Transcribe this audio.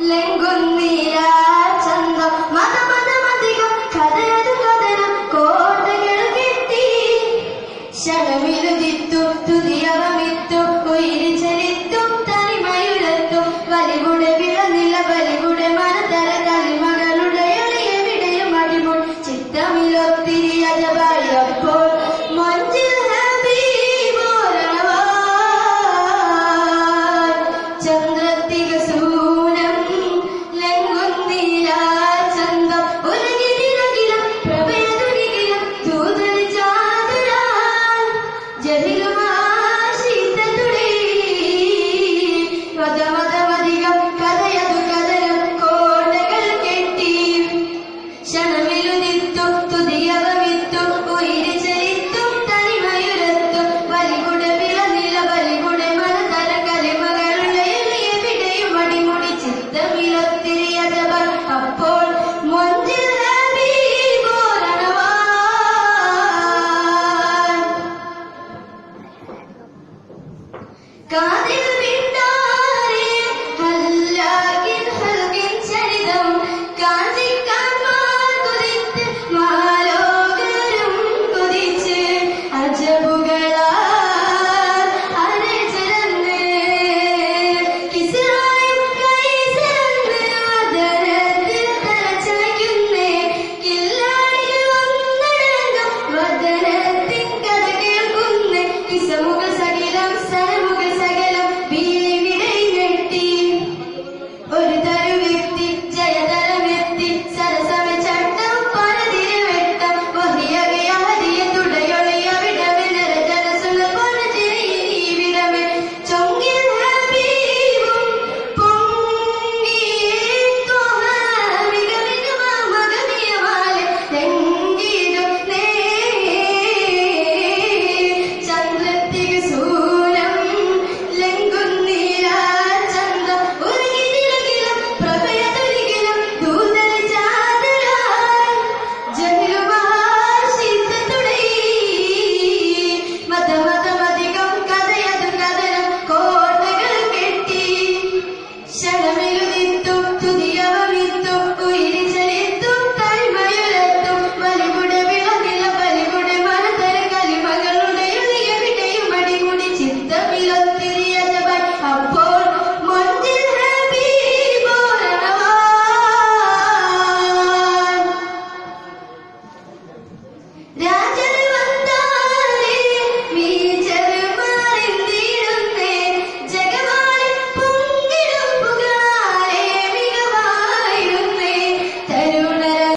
ലംഘുന്നില ചന്തം. മത മതമധികം കഥയത് കഥനം കോട്ടകൾ കിട്ടി. ക്ഷണമിരുതിത്തു തുതിയവമിത്തു ഉയിരി ചരിത്തും തനിമയുരത്തും വലികുടെ വിളനില വലികുടെ മനതര കളിമകളുടെ എളിയവിടെയും അടിമുൾ. ചിത്തമിലൊത്തിരി അജപാളിയപ്പോൾ മൊഞ്ചിൽ ചന്ദ്രത്തിക സൂ God